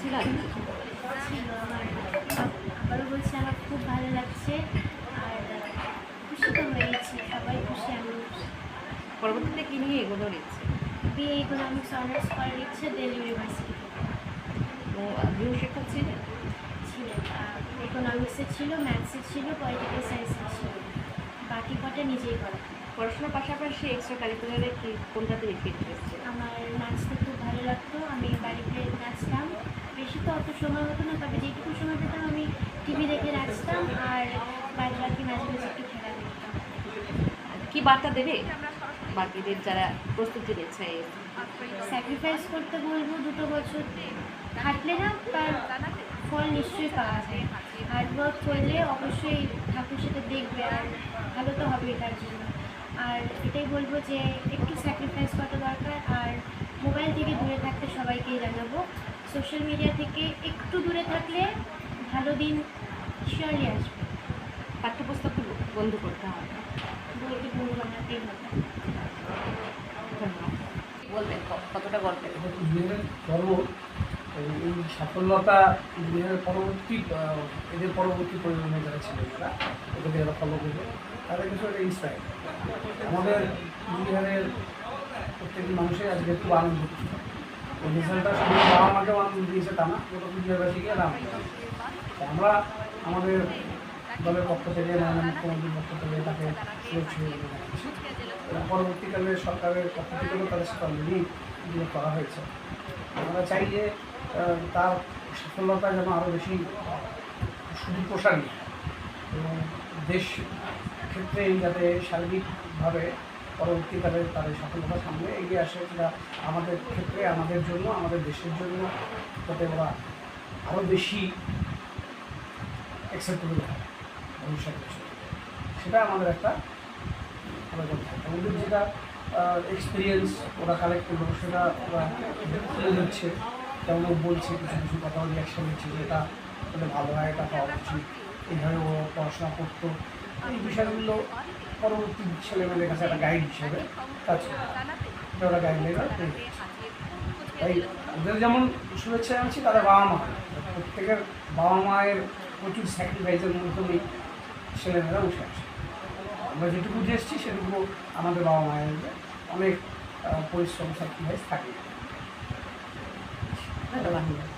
ছিল ছিল আমার আবারও বলছি আমার খুব ভালো লাগছে। আর খুশি তো হয়েছি সবাই খুশি আমি। পরবর্তীতে কি নিয়ে এগোনোর ইচ্ছে বিএ ইকোনমিক্স অনার্স করার ইচ্ছে দিল্লি ইউনিভার্সিটি ও শিক্ষক ছিলেন ছিল ইকোনমিক্সে ছিল ম্যাথসে ছিল পলিটিক্যাল সায়েন্সে ছিল। বাকি কটা নিজেই করা। পড়াশোনার পাশাপাশি এক্সট্রা কারিকুলারে কি কোনটাতে বেশি ইন্টারেস্ট আমার নাচতে খুব ভালো লাগতো আমি বাড়িতে নাচতাম। বেশি তো অত সময় হতো না তবে যেটুকু সময় পেতাম আমি টিভি দেখে নাচতাম আর বাদ বাকি মাঝে মাঝে একটু খেলা দেখতাম। কি বার্তা দেবে? বাকিদের যারা প্রস্তুতি নিচ্ছে স্যাক্রিফাইস করতে বলব দুটো বছর। খাটলে না তার ফল নিশ্চয়ই পাওয়া যায়। হার্ড ওয়ার্ক করলে অবশ্যই ঠাকুর সেটা দেখবে আর ভালো তো হবে তার জন্য। আর এটাই বলব যে একটু স্যাক্রিফাইস করা দরকার আর মোবাইল থেকে দূরে থাকতে সবাইকেই জানাব। সোশ্যাল মিডিয়া থেকে একটু দূরে থাকলে ভালো দিন শিওরলি আসবে। পাঠ্যপুস্তক বন্ধ করতে হবে। বইটি বন্ধু বানাতেই হবে। ধন্যবাদ। বলবেন কতটা গল্পের? এই সাফল্যতা ইঞ্জিনিয়ারের পরবর্তী এদের পরবর্তী প্রজন্মে যারা ছিলেন তারা এদেরকে যারা ফলো করবে, তাদের কিছু একটা আমাদের ইঞ্জিনিয়ারের প্রত্যেকটি মানুষের আজকে খুব আনন্দ। রেজাল্টটা শুধু বাবা মাকেও আনন্দ দিয়েছে তা না গোটা বিদ্যাবাসীকে আনন্দ আমরা আমাদের দলের পক্ষ থেকে, মাননীয় মুখ্যমন্ত্রীর পক্ষ থেকে তাকে শুভেচ্ছা জানাচ্ছি। পরবর্তীকালে সরকারের পক্ষ থেকেও তাদের সাথে অলরেডি করা হয়েছে। আমরা চাই যে তার সফলতা যেন আরও বেশি শুধু প্রসারী এবং দেশ ক্ষেত্রে যাতে শারীরিকভাবে পরবর্তীকালে তাদের সফলতা সামনে এগিয়ে আসে, সেটা আমাদের ক্ষেত্রে, আমাদের জন্য, আমাদের দেশের জন্য যাতে ওরা আরও বেশি অ্যাকসেপ্টেবল হয় ভবিষ্যতে সেটা আমাদের একটা থাকে আমাদের যেটা এক্সপিরিয়েন্স ওরা কালেক্ট করল, সেটা ওরা তুলে দিচ্ছে যেমন বলছে, কিছু কিছু কথা রিয়াকশন দিচ্ছে যে এটা হলে ভালো হয়, এটা হওয়া উচিত। এইভাবে ও পড়াশোনা করতো। এই বিষয়গুলো পরবর্তী ছেলেমেয়েদের কাছে একটা গাইড হিসেবে কাজ করে। ওরা গাইডলাইন তাই ওদের যেমন শুভেচ্ছা জানছি তাদের বাবা মা। প্রত্যেকের বাবা মায়ের প্রচুর স্যাক্রিফাইসের মাধ্যমেই ছেলেমেয়েরা উঠে আসে আমরা যেটুকু এসেছি সেটুকু আমাদের বাবা মায়ের অনেক পরিশ্রম স্যাক্রিফাইস থাকে ধন্যবাদ।